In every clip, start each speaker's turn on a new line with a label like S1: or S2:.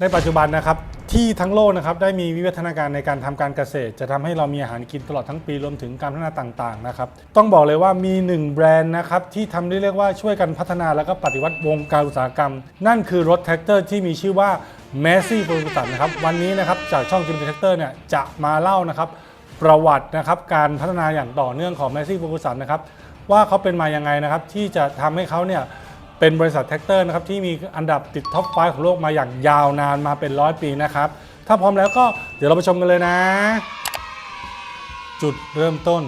S1: ในปัจจุบันนะครับที่ทั้งโลกนะครับได้มีวิวัฒนาการในการทำการเกษตร จะทำให้เรามีอาหารกินตลอดทั้งปีรวมถึงการพัฒนาต่างๆนะครับต้องบอกเลยว่ามีหนึ่งแบรนด์นะครับที่ทำได้เรียกว่าช่วยกันพัฒนาแล้วก็ปฏิวัติวงการอุตสาหกรรม นั่นคือรถแท็กเตอร์ที่มีชื่อว่า m a s s y f e r g u s o n นะครับวันนี้นะครับจากช่องจิมแท็กเตอร์เนี่ยจะมาเล่านะครับประวัตินะครับการพัฒนาอย่างต่อเนื่องของ m a s s y f e r g u s o n นะครับว่าเขาเป็นมายังไงนะครับที่จะทำให้เขาเนี่ย เป็นบริษัทแท็กเตอร์นะครับที่มีอันดับติดท็อป5ของโลกมาอย่างยาวนานมาเป็นร้อยปีนะครับ ถ้าพร้อมแล้วก็เดี๋ยวเราไปชมกันเลยนะ จุดเริ่มต้น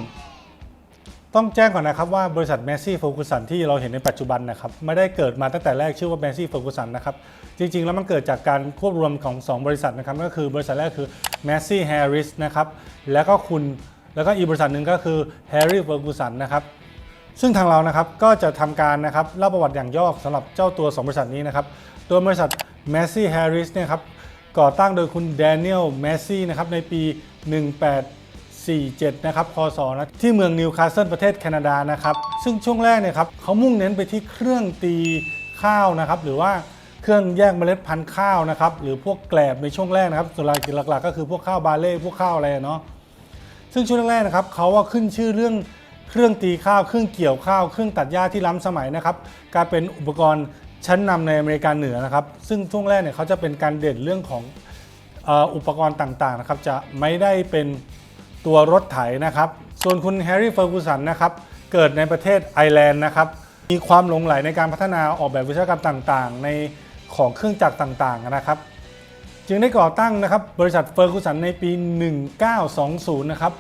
S1: ต้องแจ้งก่อนนะครับว่าบริษัท m ม s ซี่ f ฟ r g u s o n ที่เราเห็นในปัจจุบันนะครับ ไม่ได้เกิดมาตั้งแต่แรกชื่อว่า m ม s ซี่ f ฟ r g u s o n นะครับ จริง ๆ แล้วมันเกิดจากการควบรวมของ 2 บริษัทนะครับ ก็คือบริษัทแรกคือ m a s s y Harris นะครับแล้วก็คุณแล้วก็อีกบริษัทหนึ่งก็คือ Harry Ferguson นะครับ ซึ่งทางเรานะครับก็จะทำการนะครับเล่าประวัติอย่างย่อสำหรับเจ้าตัว 2 บริษัทนี้นะครับ โดยบริษัท Massey Harris เนี่ยครับก่อตั้งโดยคุณ Daniel Massey นะครับในปี 1847 นะครับ พศนะที่เมืองนิวคาสเซิลประเทศแคนาดานะครับ ซึ่งช่วงแรกเนี่ยครับเขามุ่งเน้นไปที่เครื่องตีข้าวนะครับ หรือว่าเครื่องแยกเมล็ดพันธุ์ข้าวนะครับ หรือพวกแกลบในช่วงแรกนะครับส่วนหลักๆก็คือพวกข้าวบาเล่พวกข้าวอะไรเนาะซึ่งช่วงแรกนะครับเขาว่าขึ้นชื่อเรื่อง เครื่องตีข้าวเครื่องเกี่ยวข้าว เครื่องตัดหญ้าที่ล้ำสมัยนะครับกลายเป็นอุปกรณ์ชั้นนำในอเมริกาเหนือนะครับ ซึ่งช่วงแรกเนี่ยเขาจะเป็นการเด่นเรื่องของอุปกรณ์ต่างๆนะครับจะไม่ได้เป็นตัวรถไถนะครับ ส่วนคุณแฮร์รี่เฟอร์กูสันนะครับเกิดในประเทศไอร์แลนด์นะครับมีความหลงใหลในการพัฒนาออกแบบวิศวกรรมต่างๆ ในของเครื่องจักรต่างๆนะครับจึงได้ก่อตั้งนะครับบริษัทเฟอร์กูสันในปี 1920 นะครับ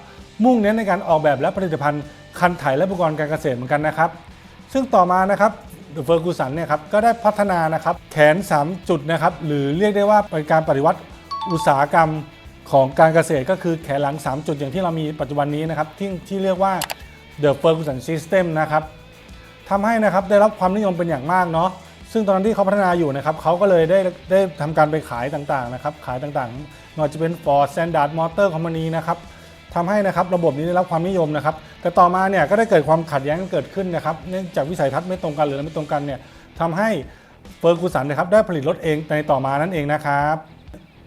S1: มุ่งเน้นในการออกแบบและผลิตภัณฑ์ คันไถและอุปกรณ์การเกษตรเหมือนกันนะครับ ซึ่งต่อมานะครับเฟอร์กูสันเนี่ยครับก็ได้พัฒนานะครับแขน 3 จุดนะครับหรือเรียกได้ว่าเป็นการปฏิวัติอุตสาหกรรมของการเกษตรก็คือแขนหลัง 3 จุดอย่างที่เรามีปัจจุบันนี้นะครับที่ที่เรียกว่า The Ferguson System นะครับทำให้นะครับได้รับความนิยมเป็นอย่างมากเนาะซึ่งตอนนั้นที่เขาพัฒนาอยู่นะครับเขาก็เลยได้ได้ทำการไปขายต่างๆนะครับขายต่างๆไม่ว่าจะเป็น Ford Standard Motor Company นะครับ ทำให้นะครับระบบนี้ได้รับความนิยมนะครับ แต่ต่อมาเนี่ยก็ได้เกิดความขัดแย้งเกิดขึ้นนะครับเนื่องจากวิสัยทัศน์ไม่ตรงกันหรือไม่ตรงกันเนี่ยทำให้เฟอร์กูสันนะครับได้ผลิตรถเองในต่อมานั่นเองนะครับ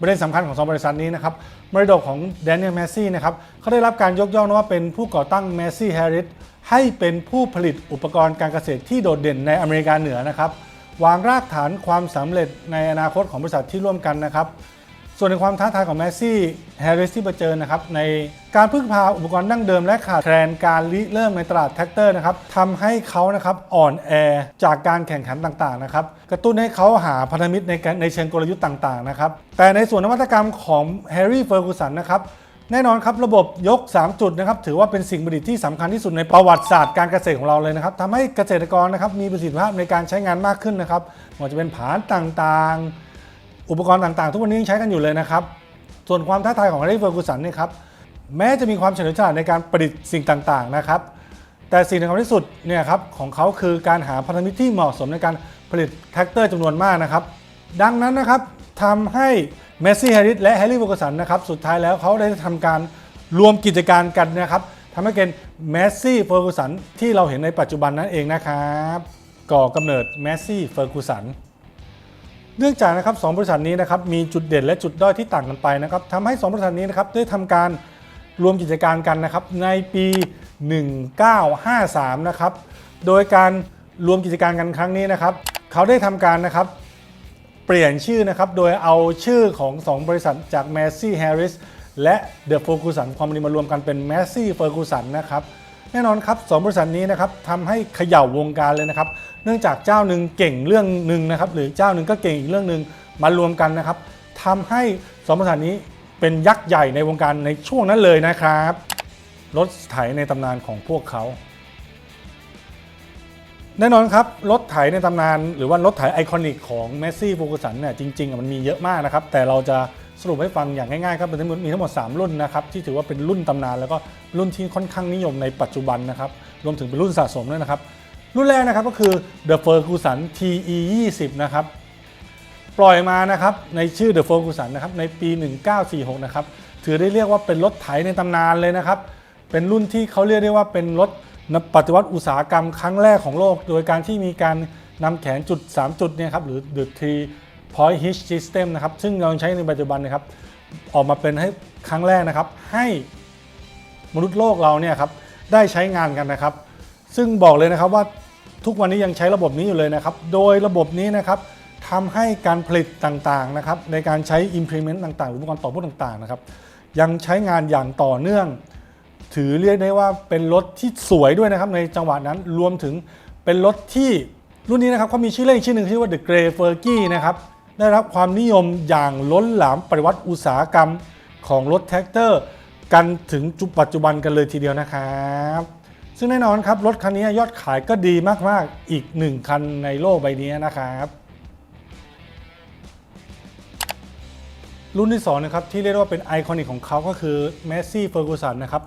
S1: ประเด็นสำคัญของสองบริษัทนี้นะครับมรดกของแดเนียลแมสซี่นะครับเขาได้รับการยกย่องว่าเป็นผู้ก่อตั้งแมสซี่แฮร์ริสให้เป็นผู้ผลิตอุปกรณ์การเกษตรที่โดดเด่นในอเมริกาเหนือนะครับ วางรากฐานความสำเร็จในอนาคตของบริษัทที่ร่วมกันนะครับ ส่วนในความท้าทายของแมสซี่แฮร์ริสที่เผชิญนะครับในการพึ่งพาอุปกรณ์ดั้งเดิมและขาดแคลนการริเริ่มในตลาดแท็กเตอร์นะครับทำให้เขานะครับอ่อนแอจากการแข่งขันต่างๆนะครับกระตุ้นให้เขาหาพันธมิตรในในเชิงกลยุทธ์ต่างๆนะครับแต่ในส่วนนวัตกรรมของแฮร์รี่เฟอร์กูสันนะครับแน่นอนครับระบบยก 3 จุดนะครับถือว่าเป็นสิ่งประดิษฐ์ที่สำคัญที่สุดในประวัติศาสตร์การเกษตรของเราเลยนะครับทำให้เกษตรกรนะครับมีประสิทธิภาพในการใช้งานมากขึ้นนะครับไม่ว่าจะเป็นผานต่างๆ อุปกรณ์ต่างๆ ทุกวันนี้ยังใช้กันอยู่เลยนะครับ ส่วนความท้าทายของแฮร์รี่เฟอร์กูสันเนี่ยครับแม้จะมีความเฉลียวฉลาดในการประดิษฐ์สิ่งต่างๆนะครับ แต่สิ่งสำคัญที่สุดเนี่ยครับของเขาคือการหาพันธมิตรที่เหมาะสมในการผลิตแท็กเตอร์จำนวนมากนะครับ ดังนั้นนะครับทำให้เมสซี่แฮร์ริสและแฮร์รี่เฟอร์กูสันนะครับสุดท้ายแล้วเขาได้ทำการรวมกิจการกันนะครับทำให้เป็นเมสซี่เฟอร์กูสันที่เราเห็นในปัจจุบันนั่นเองนะครับ ก่อกำเนิดเมสซี่เฟอร์กูสัน เนื่องจากนะครับสองบริษัทนี้นะครับมีจุดเด่นและจุดด้อยที่ต่างกันไปนะครับทำให้2บริษัทนี้นะครับได้ทำการรวมกิจการกันนะครับในปี 1953 นะครับ โดยการรวมกิจการกันครั้งนี้นะครับเขาได้ทำการนะครับเปลี่ยนชื่อนะครับโดยเอาชื่อของ 2 บริษัทจาก Massey Harris และ The Ferguson Company มารวมกันเป็น Massey Ferguson นะครับ แน่นอนครับสองบริษัทนี้นะครับทำให้เขย่าวงการเลยนะครับ เนื่องจากเจ้าหนึ่งเก่งเรื่องหนึ่งนะครับ หรือเจ้าหนึ่งก็เก่งอีกเรื่องหนึ่งมารวมกันนะครับทำให้สองบริษัทนี้เป็นยักษ์ใหญ่ในวงการในช่วงนั้นเลยนะครับรถไถในตำนานของพวกเขาแน่นอนครับรถไถในตำนาน หรือว่ารถไถไอคอนิกของเมสซี่ฟูกุสันเนี่ยจริงๆมันมีเยอะมากนะครับ แต่เราจะ สรุปให้ฟังอย่างง่ายๆครับมันมีทั้งหมด 3 รุ่นนะครับที่ถือว่าเป็นรุ่นตำนาน แล้วก็รุ่นที่ค่อนข้างนิยมในปัจจุบันนะครับรวมถึงเป็นรุ่นสะสมด้วยนะครับ รุ่นแรกนะครับก็คือ The Ferguson TE 20นะครับปล่อยมานะครับในชื่อ The Ferguson นะครับในปี 1946นะครับถือได้เรียกว่าเป็นรถไถในตำนานเลยนะครับ เป็นรุ่นที่เขาเรียกได้ว่าเป็นรถปฏิวัติอุตสาหกรรมครั้งแรกของโลก โดยการที่มีการนำแขนจุด 3 จุดเนี่ยครับหรือ The Three Point Hitch System นะครับ ซึ่งเราใช้ในปัจจุบันนะครับ ออกมาเป็นให้ครั้งแรกนะครับ ให้มนุษย์โลกเราเนี่ยครับได้ใช้งานกันนะครับ ซึ่งบอกเลยนะครับว่าทุกวันนี้ยังใช้ระบบนี้อยู่เลยนะครับ โดยระบบนี้นะครับทำให้การผลิตต่างๆนะครับในการใช้ implement ต่างๆหรืออุปกรณ์ต่อพวงต่างๆนะครับยังใช้งานอย่างต่อเนื่อง ถือเรียกได้ว่าเป็นรถที่สวยด้วยนะครับในจังหวะนั้นรวมถึงเป็นรถที่รุ่นนี้นะครับเขามีชื่อเล่นอีกชื่อหนึ่งชื่อว่า The Grey Fergie นะครับ ได้รับความนิยมอย่างล้นหลามปฏิวัติอุตสาหกรรมของรถแท็กเตอร์ กันถึงจุปัจจุบันกันเลยทีเดียวนะครับ ซึ่งแน่นอนครับ รถคันนี้ยอดขายก็ดีมาก ๆ อีกหนึ่งคันในโลกใบนี้นะครับ รุ่นที่2นะครับที่เรียกว่าเป็นไอคอนิกของเขาก็คือ m e s s y Ferguson นะครับ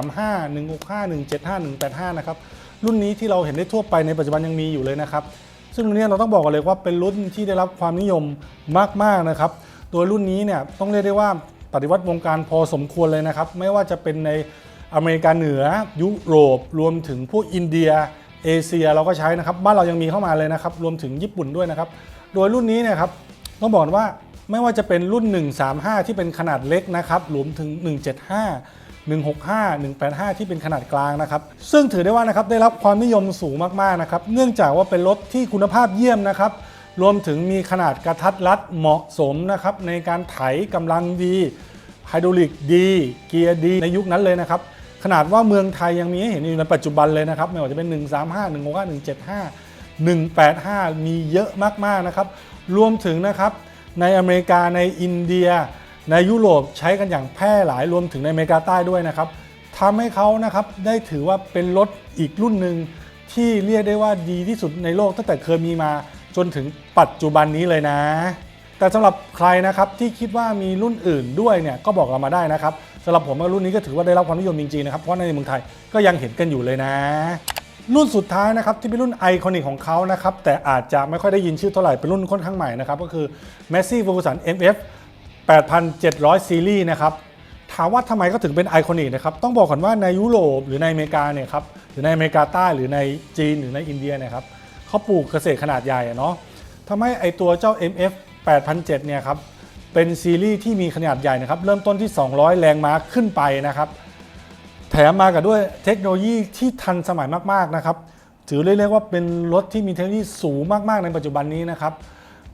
S1: 135 165 175 185 นะครับ รุ่นนี้ที่เราเห็นได้ทั่วไปในปัจจุบันยังมีอยู่เลยนะครับ ซึ่งรุ่นนี้เราต้องบอกกันเลยว่าเป็นรุ่นที่ได้รับความนิยมมากๆนะครับ โดยรุ่นนี้เนี่ยต้องเรียกได้ว่าปฏิวัติวงการพอสมควรเลยนะครับ ไม่ว่าจะเป็นในอเมริกาเหนือ ยุโรป รวมถึงพวกอินเดีย เอเชียเราก็ใช้นะครับ บ้านเรายังมีเข้ามาเลยนะครับ รวมถึงญี่ปุ่นด้วยนะครับ โดยรุ่นนี้เนี่ยครับต้องบอกว่าไม่ว่าจะเป็นรุ่น 135 ที่เป็นขนาดเล็กนะครับรวมถึง 175 165 185 ที่เป็นขนาดกลางนะครับ ซึ่งถือได้ว่านะครับได้รับความนิยมสูงมากๆนะครับ เนื่องจากว่าเป็นรถที่คุณภาพเยี่ยมนะครับ รวมถึงมีขนาดกระทัดรัดเหมาะสมนะครับในการไถกำลังดี ไฮดรอลิกดี เกียร์ดีในยุคนั้นเลยนะครับ ขนาดว่าเมืองไทยยังมีให้เห็นอยู่ในปัจจุบันเลยนะครับ ไม่ว่าจะเป็น 135 165 175 185 มีเยอะมากๆนะครับ รวมถึงนะครับในอเมริกาในอินเดีย ในยุโรปใช้กันอย่างแพร่หลายรวมถึงในอเมริกาใต้ด้วยนะครับทำให้เขานะครับได้ถือว่าเป็นรถอีกรุ่นหนึ่งที่เรียกได้ว่าดีที่สุดในโลกตั้งแต่เคยมีมาจนถึงปัจจุบันนี้เลยนะ แต่สำหรับใครนะครับที่คิดว่ามีรุ่นอื่นด้วยเนี่ยก็บอกเรามาได้นะครับสำหรับผมรุ่นนี้ก็ถือว่าได้รับความนิยมจริงๆนะครับเพราะในเมืองไทยก็ยังเห็นกันอยู่เลยนะ รุ่นสุดท้ายนะครับที่เป็นรุ่นไอคอนิกของเขานะครับแต่อาจจะไม่ค่อยได้ยินชื่อเท่าไหร่เป็นรุ่นค่อนข้างใหม่นะครับก็คือ m e s s y Ferguson MF 8,700 ซีรีส์นะครับ ถามว่าทำไมก็ถึงเป็นไอคอนิกนะครับ ต้องบอกก่อนว่าในยุโรปหรือในอเมริกาเนี่ยครับ หรือในอเมริกาใต้หรือในจีนหรือในอินเดียนี่ยครับเขาปลูกเกษตรขนาดใหญ่เนาะทำให้ไอตัวเจ้า MF 8,700เนี่ยครับ เป็นซีรีส์ที่มีขนาดใหญ่นะครับ เริ่มต้นที่ 200 แรงม้าขึ้นไปนะครับ แถมมากับด้วยเทคโนโลยีที่ทันสมัยมากๆนะครับ ถือเรียกว่าเป็นรถที่มีเทคโนโลยีสูงมากๆในปัจจุบันนี้นะครับ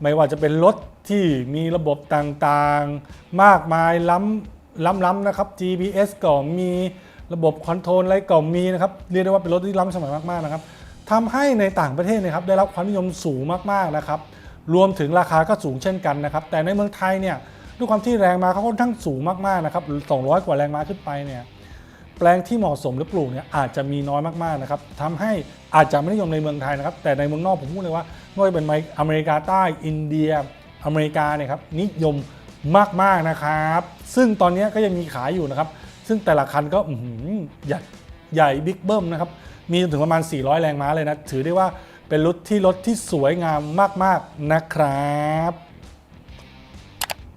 S1: ไม่ว่าจะเป็นรถ ที่มีระบบต่างๆ มากมายล้ำล้ำๆนะครับ GPS ก็มีระบบคอนโทรลอะไรก็มีนะครับเรียกได้ว่าเป็นรถที่ล้ำสมัยมากๆนะครับทำให้ในต่างประเทศนะครับได้รับความนิยมสูงมากๆนะครับรวมถึงราคาก็สูงเช่นกันนะครับ แต่ในเมืองไทยเนี่ยด้วยความที่แรงมาเขาค่อนข้างสูงมากๆนะครับ200 กว่าแรงมาขึ้นไปเนี่ยแปลงที่เหมาะสมหรือปลูกเนี่ยอาจจะมีน้อยมากๆนะครับทำให้อาจจะไม่นิยมในเมืองไทยนะครับ แต่ในเมืองนอกผมพูดเลยว่าไม่ว่าจะเป็นอเมริกาใต้อินเดีย อเมริกาเนี่ยครับนิยมมากๆนะครับ ซึ่งตอนนี้ก็ยังมีขายอยู่นะครับ ซึ่งแต่ละคันก็ใหญ่ใหญ่บิ๊กเบิ้มนะครับ มีจนถึงประมาณ 400 แรงม้าเลยนะ ถือได้ว่าเป็นรถที่รถที่สวยงามมากๆนะครับ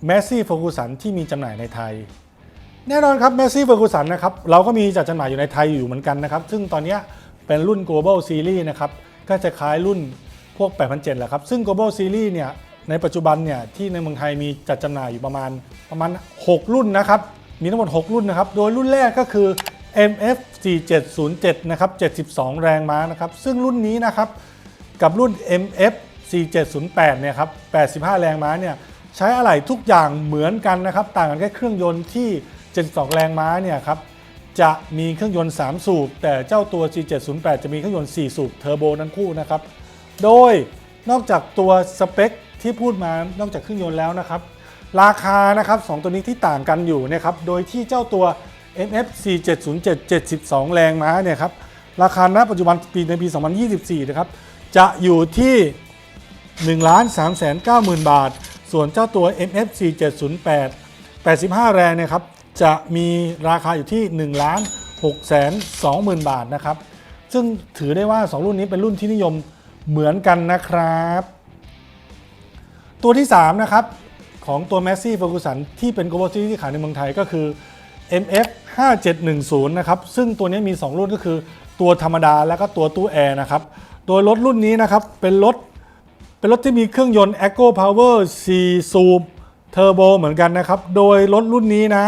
S1: แมสซี่โฟกุสันที่มีจำหน่ายในไทย แน่นอนครับ m e s s y Ferguson นะครับเราก็มีจัดจำหน่ายอยู่ในไทยอยู่เหมือนกันนะครับ ซึ่งตอนนี้เป็นรุ่น global series นะครับก็จะคล้ายรุ่นพวก8,700แหละครับ ซึ่ง global series เนี่ย ในปัจจุบันเนี่ยที่ในเมืองไทยมีจัดจำหน่ายอยู่ประมาณประมาณ 6 รุ่นนะครับ มีทั้งหมด 6 รุ่นนะครับ โดยรุ่นแรกก็คือ MF 4707นะครับ72 แรงม้านะครับ ซึ่งรุ่นนี้นะครับกับรุ่น MF 4708เนี่ยครับ85 แรงม้าเนี่ยใช้อะไหล่ทุกอย่างเหมือนกันนะครับ ต่างกันแค่เครื่องยนต์ที่ 72 แรงม้าเนี่ยครับจะมีเครื่องยนต์ 3 สูบ แต่เจ้าตัว G708 จะมีเครื่องยนต์ 4 สูบเทอร์โบทั้งคู่นะครับ โดยนอกจากตัวสเปค ที่พูดมานอกจากเครื่องยนต์แล้วนะครับ ราคานะครับสองตัวนี้ที่ต่างกันอยู่นะครับโดยที่เจ้าตัว MF 4707 72 แรงม้าเนี่ยครับราคาณปัจจุบันปีในปี 2024 นะครับจะอยู่ที่ 1 3 9 0 0 0 บาท ส่วนเจ้าตัว MF 4708 85 แรงเนี่ยครับจะมีราคาอยู่ที่ 1 6 2 0 0 0 0 บาทนะครับ ซึ่งถือได้ว่า 2 รุ่นนี้เป็นรุ่นที่นิยมเหมือนกันนะครับ ตัวที่ 3 นะครับ ของตัว m a s s y Ferguson ที่เป็น global series ที่ขายในเมืองไทยก็คือ MF 5710นะครับซึ่งตัวนี้มี 2 รุ่นก็คือตัวธรรมดาและก็ตัวตู้แอร์นะครับโดยรถรุ่นนี้นะครับเป็นรถเป็นรถที่มีเครื่องยนต์ Echo Power 4สูบเทอร์โบเหมือนกันนะครับ โดยรถรุ่นนี้นะ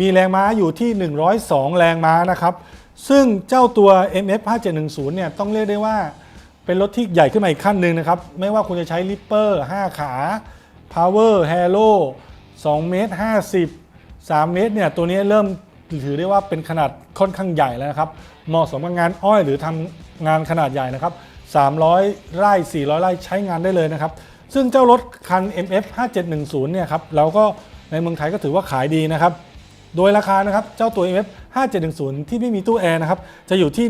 S1: มีแรงม้าอยู่ที่ 102 แรงม้านะครับ ซึ่งเจ้าตัว MF 5710เนี่ยต้องเรียกได้ว่า เป็นรถที่ใหญ่ขึ้นมาอีกขั้นหนึ่งนะครับ ไม่ว่าคุณจะใช้ Ripper 5ขา Power Halo 2เมตร50 3 เมตรเนี่ยตัวนี้เริ่มถือได้ว่าเป็นขนาดค่อนข้างใหญ่แล้วนะครับ เหมาะสมกับงานอ้อยหรือทำงานขนาดใหญ่นะครับ 300 ไร่ 400 ไร่ใช้งานได้เลยนะครับ ซึ่งเจ้ารถคัน MF 5710เนี่ยครับเราก็ในเมืองไทยก็ถือว่าขายดีนะครับ โดยราคานะครับเจ้าตัว MF 5710 ที่ไม่มีตู้แอร์นะครับจะอยู่ที่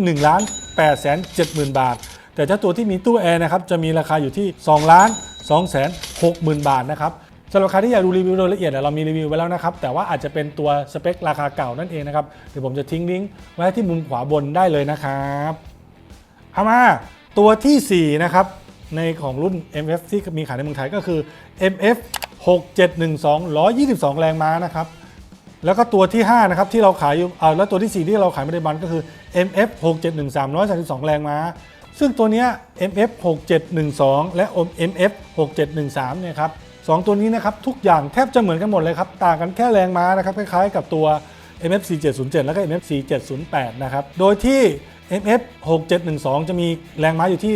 S1: 1,870,000 บาท แต่เจ้าตัวที่มีตู้แอร์นะครับจะมีราคาอยู่ที่2ล้าน2แสน60,000 บาทนะครับสำหรับใครที่อยากดูรีวิวโดยละเอียดเรามีรีวิวไว้แล้วนะครับ แต่ว่าอาจจะเป็นตัวสเปคราคาเก่านั่นเองนะครับ เดี๋ยวผมจะทิ้งลิงก์ไว้ที่มุมขวาบนได้เลยนะครับเอามาตัวทีสี่4 นะครับ ในของรุ่น MF ที่มีขายในเมืองไทยก็คือ MF 6712 122 แรงม้านะครับแล้วก็ตัวที่ 5 นะครับ ที่เราขายอยู่แล้วตัวที่ 4 ที่เราขายในปัจจุบันก็คือ MF 6713 132 แรงม้า ซึ่งตัวนี้ MF 6712และ MF 6713เนี่ยครับสองตัวนี้นะครับทุกอย่างแทบจะเหมือนกันหมดเลยครับต่างกันแค่แรงม้านะครับคล้ายๆกับตัว MF 4707แล้วก็ MF 4708นะครับโดยที่ MF 6712 จะมีแรงม้าอยู่ที่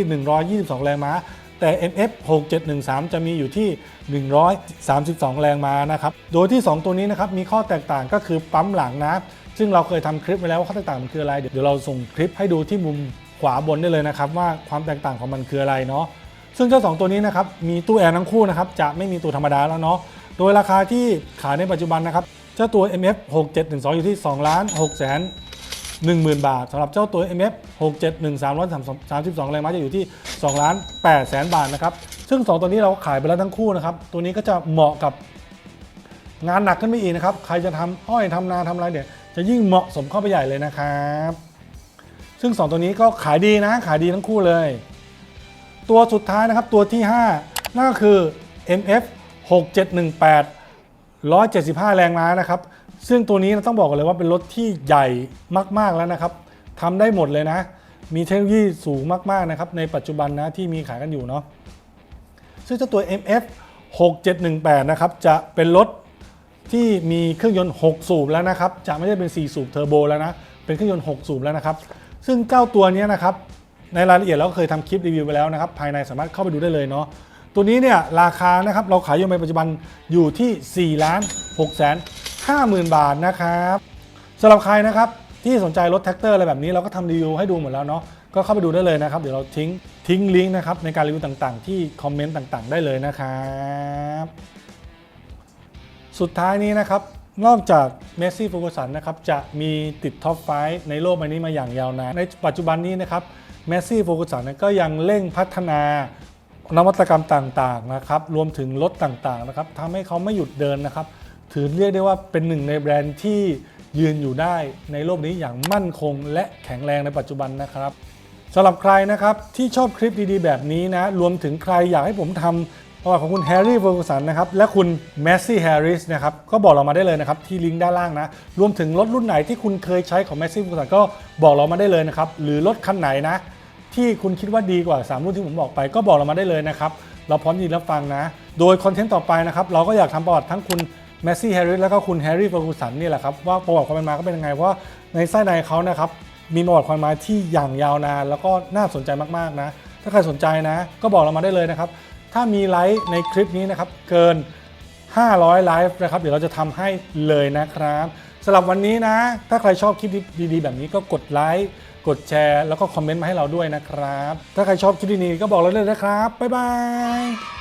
S1: 122 แรงม้า แต่ MF 6713 จะมีอยู่ที่ 132 แรงม้านะครับโดยที่ 2 ตัวนี้นะครับมีข้อแตกต่างก็คือปั๊มหลังนะซึ่งเราเคยทำคลิปไว้แล้วว่าข้อแตกต่างมันคืออะไร เดี๋ยวเราส่งคลิปให้ดูที่มุม ขวาบนได้เลยนะครับว่าความแตกต่างของมันคืออะไรเนาะซึ่งเจ้า 2 ตัวนี้นะครับมีตู้แอร์ทั้งคู่นะครับจะไม่มีตัวธรรมดาแล้วเนาะโดยราคาที่ขายในปัจจุบันนะครับเจ้าตัว MF 6712 อยู่ที่2ล้าน6แสน10,000 บาทสำหรับเจ้าตัว MF 671332แรงม้าจะอยู่ที่2ล้าน8แสนบาทนะครับซึ่ง 2 ตัวนี้เราขายไปแล้วทั้งคู่นะครับตัวนี้ก็จะเหมาะกับงานหนักขึ้นไปอีกนะครับ ใครจะทำอ้อยทำนาทำอะไรเนี่ยจะยิ่งเหมาะสมเข้าไปใหญ่เลยนะครับ ซึ่ง 2 ตัวนี้ก็ขายดีนะขายดีทั้งคู่เลย ตัวสุดท้ายนะครับตัวที่ 5 นั่นก็คือ MF 6718 175 แรงม้านะครับ ซึ่งตัวนี้ต้องบอกกันเลยว่าเป็นรถที่ใหญ่มากๆแล้วนะครับทำได้หมดเลยนะ มีเทคโนโลยีสูงมากๆนะครับในปัจจุบันนะที่มีขายกันอยู่เนาะซึ่งเจ้าตัว MF 6718 นะครับจะเป็นรถที่มีเครื่องยนต์ 6 สูบแล้วนะครับ จะไม่ได้เป็น 4 สูบเทอร์โบแล้วนะ เป็นเครื่องยนต์ 6 สูบแล้วนะครับ ซึ่งเจ้าตัวนี้นะครับในรายละเอียดเราก็เคยทำคลิปรีวิวไปแล้วนะครับ ภายในสามารถเข้าไปดูได้เลยเนาะตัวนี้เนี่ยราคานะครับเราขายอยู่ในปัจจุบันอยู่ที่4ล้าน6แสน5หมื่นบาทนะครับสำหรับใครนะครับที่สนใจรถแท็กเตอร์อะไรแบบนี้เราก็ทำรีวิวให้ดูหมดแล้วเนาะก็เข้าไปดูได้เลยนะครับ เดี๋ยวเราทิ้งทิ้งลิงก์นะครับในการรีวิวต่างๆ ที่คอมเมนต์ต่างๆ ได้เลยนะครับ สุดท้ายนี้นะครับ นอกจากเมสซี่ฟูกสันนะครับจะมีติดท็อปไฟในโลกใบนี้มาอย่างยาวนาน ในปัจจุบันนี้นะครับเมสซี่ฟูกสันก็ยังเร่งพัฒนานวัตกรรมต่างๆนะครับรวมถึงรถต่างๆนะครับทำให้เขาไม่หยุดเดินนะครับ ถือเรียกได้ว่าเป็นหนึ่งในแบรนด์ที่ยืนอยู่ได้ในโลกนี้อย่างมั่นคง และแข็งแรงในปัจจุบันนะครับสำหรับใครนะครับที่ชอบคลิปดีๆ แบบนี้นะรวมถึงใครอยากให้ผมทำ ประวัติของคุณแฮร์รี่เฟอร์กูสันนะครับและคุณแมสซี่แฮร์ริสนะครับก็บอกเรามาได้เลยนะครับที่ลิงก์ด้านล่างนะรวมถึงรถรุ่นไหนที่คุณเคยใช้ของแมสซี่เฟอร์กูสันก็บอกเรามาได้เลยนะครับหรือรถคันไหนนะ ที่คุณคิดว่าดีกว่า 3 รุ่นที่ผมบอกไป ก็บอกเรามาได้เลยนะครับเราพร้อมยินรับฟังนะ โดยคอนเทนต์ต่อไปนะครับเราก็อยากทำประวัติทั้งคุณแมสซี่แฮร์ริสแล้วก็คุณแฮร์รี่เฟอร์กูสันนี่แหละครับว่าประวัติความเป็นมาก็เป็นยังไงเพราะในไส้ในเขานะครับมีประวัติความมาที่อย่างยาวนาน แล้วก็น่าสนใจมากๆนะ ถ้าใครสนใจนะ ก็บอกเรามาได้เลยนะครับ ถ้ามีไลค์ในคลิปนี้นะครับเกิน 500 ไลฟ์นะครับ เดี๋ยวเราจะทำให้เลยนะครับสำหรับวันนี้นะ ถ้าใครชอบคลิปดีๆ แบบนี้ก็กดไลค์กดแชร์ แล้วก็คอมเมนต์มาให้เราด้วยนะครับ ถ้าใครชอบคลิปดีๆก็บอกเราเลยนะครับบ๊ายบาย